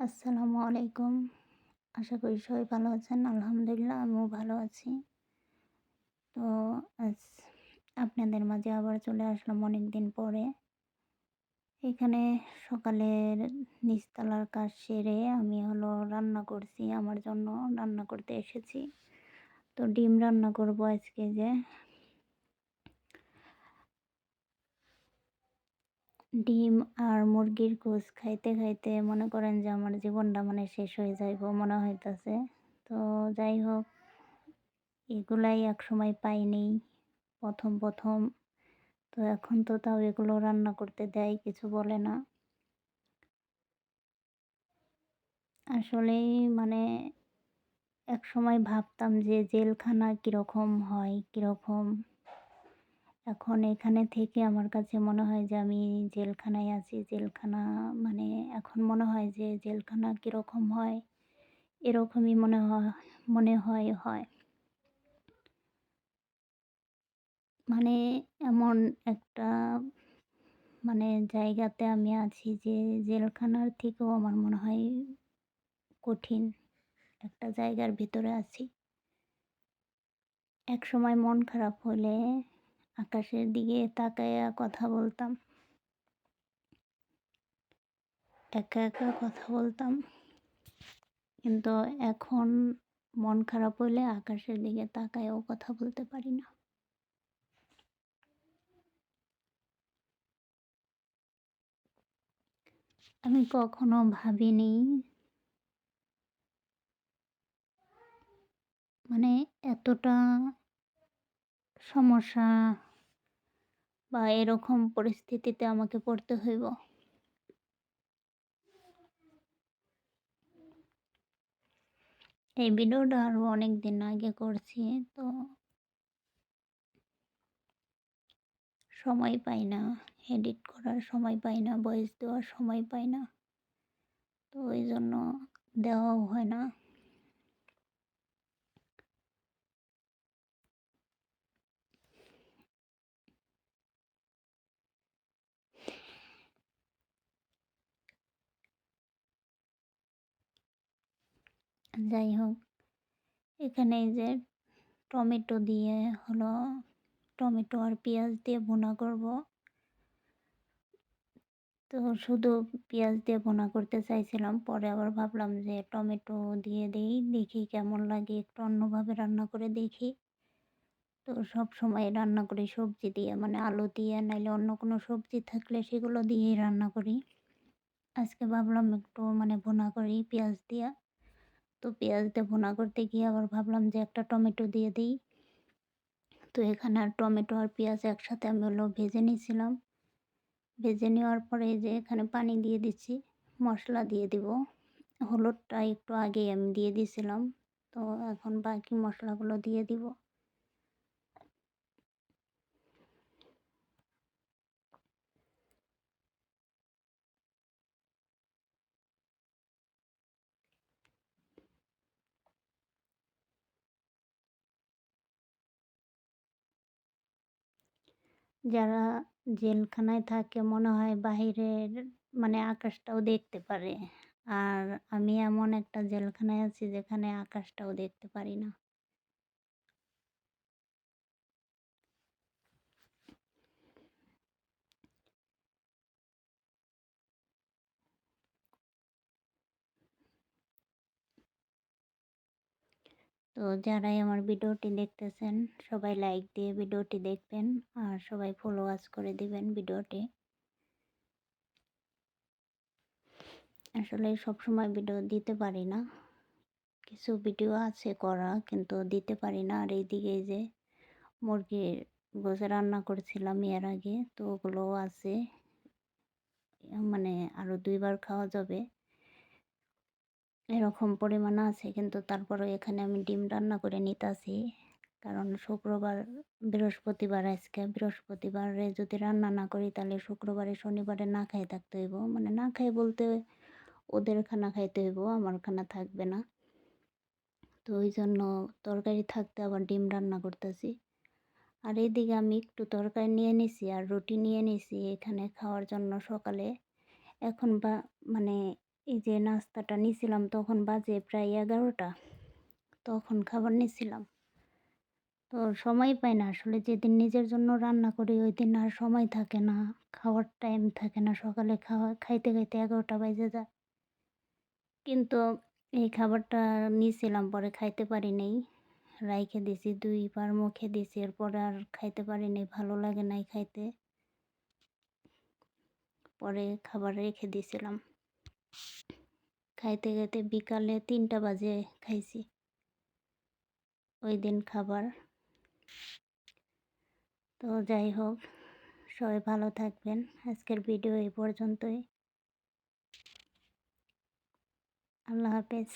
আসসালামু আলাইকুম। আশা করি সবাই ভালো আছেন, আলহামদুলিল্লাহ আমিও ভালো আছি। তো আজ আপনাদের মাঝে আবার চলে আসলাম অনেক দিন পরে। এখানে সকালের নিচতলার কাজ সেরে আমি হলো রান্না করছি, আমার জন্য রান্না করতে এসেছি। তো ডিম রান্না করব আজকে যে ডিম আর মুরগির গোস খাইতে খাইতে মনে করেন যে আমার জীবনটা মানে শেষ হয়ে যাইব মনে হইতাছে। তো যাই হোক, এগুলাই এক সময় পাইনি, প্রথম প্রথম। তো এখন তো তাও এগুলো রান্না করতে দেয়, কিছু বলে না। আসলেই মানে এক সময় ভাবতাম যে জেলখানা কীরকম হয়, কীরকম এখন এখানে থেকে আমার কাছে মনে হয় যে আমি জেলখানায় আছি। জেলখানা মানে এখন মনে হয় যে জেলখানা কীরকম হয়, এরকমই মনে হয় মনে হয় হয়। মানে এমন একটা মানে জায়গাতে আমি আছি যে জেলখানার থেকেও আমার মনে হয় কঠিন একটা জায়গার ভিতরে আছি। এক সময় মন খারাপ হলে আকাশের দিকে তাকাইয়া কথা বলতাম। একা একা কথা বলতাম। কিন্তু এখন মন খারাপ হলে আকাশের দিকে তাকায়ও কথা বলতে পারি না। আমি কখনো ভাবিনি মানে এতটা সমস্যা বা এরকম পরিস্থিতিতে আমাকে পড়তে হইব। এই ভিডিওটা আরও অনেক দিন আগে করছি, তো সময় পাই না। এডিট করার সময় পাই না ভয়েস দেওয়ার সময় পাই না। তো ওই জন্য দেওয়াও হয় না। যাই হোক এখানে এই যে টমেটো দিয়ে হলো, টমেটো আর পেঁয়াজ দিয়ে ভুনা করব। তো শুধু পেঁয়াজ দিয়ে ভুনা করতে চাইছিলাম, পরে আবার ভাবলাম যে টমেটো দিয়ে দিই, দেখি কেমন লাগে, একটু অন্যভাবে রান্না করে দেখি। তো সব সময় রান্না করি সবজি দিয়ে মানে আলু দিয়ে, নাইলে অন্য কোনো সবজি থাকলে সেগুলো দিয়েই রান্না করি। আজকে ভাবলাম একটু মানে ভুনা করি পেঁয়াজ দিয়ে। তো পেঁয়াজ ভোনা করতে গিয়ে আবার ভাবলাম যে একটা টমেটো দিয়ে দিই। তো এখানে আর টমেটো আর পেঁয়াজ একসাথে আমি হলো ভেজে নিয়েছিলাম। ভেজে নেওয়ার পরে যে এখানে পানি দিয়ে দিচ্ছি, মশলা দিয়ে দিব। হলুদটা একটু আগেই আমি দিয়ে দিয়েছিলাম। তো এখন বাকি মশলাগুলো দিয়ে দিব। যারা জেলখানায় থাকে মনে হয় বাহিরের মানে আকাশটাও দেখতে পারে। আর আমি এমন একটা জেলখানায় আছি যেখানে আকাশটাও দেখতে পারি না। তো যারাই আমার ভিডিওটি দেখতেছেন, সবাই লাইক দিয়ে ভিডিওটি দেখবেন আর সবাই ফলো ওয়াচ করে দিবেন ভিডিওটি। আসলে সব সময় ভিডিও দিতে পারি না। কিছু ভিডিও আছে করা, কিন্তু দিতে পারি না। আর এইদিকে যে মুরগির গোছে রান্না করেছিলাম এর আগে, তো ওগুলোও আছে। মানে আরও দুইবার খাওয়া যাবে। এরকম পরিমাণ আছে, কিন্তু তারপরে এখানে আমি ডিম রান্না করে নিতেছি। কারণ শুক্রবার, বৃহস্পতিবার, আজকে বৃহস্পতিবারে যদি রান্না না করি, তাহলে শুক্রবারে শনিবারে না খাই থাকতে হইব। মানে না খাই বলতে ওদের খানা খাইতে হইব, আমার খানা থাকবে না। তো ওই জন্য তরকারি থাকতে আবার ডিম রান্না করতেছি। আর এইদিকে আমি একটু তরকারি নিয়ে নিছি আর রুটি নিয়ে নিছি এখানে খাওয়ার জন্য সকালে। এখন বা মানে এই যে নাস্তাটা নিছিলাম তখন বাজে প্রায় এগারোটা, তখন খাবার নিছিলাম। তো সময় পাই না, আসলে যেদিন নিজের জন্য রান্না করি ওই দিন আর সময় থাকে না, খাওয়ার টাইম থাকে না, সকালে খাওয়া, খাইতে খাইতে এগারোটা বাজে যায়। কিন্তু এই খাবারটা নিয়েছিলাম পরে খাইতে পারি নাই। রাইখে দিছি, দুইবার মুখে দিছি, এরপরে আর খাইতে পারি নাই, ভালো লাগে নাই খাইতে। পরে খাবার রেখে দিয়েছিলাম খাইতে খাইতে বিকালে তিনটা বাজে খাইছি। ওই দিন খাবার। তো যাই হোক, সবাই ভালো থাকবেন। আজকের ভিডিও এই পর্যন্তই। আল্লাহ হাফেজ।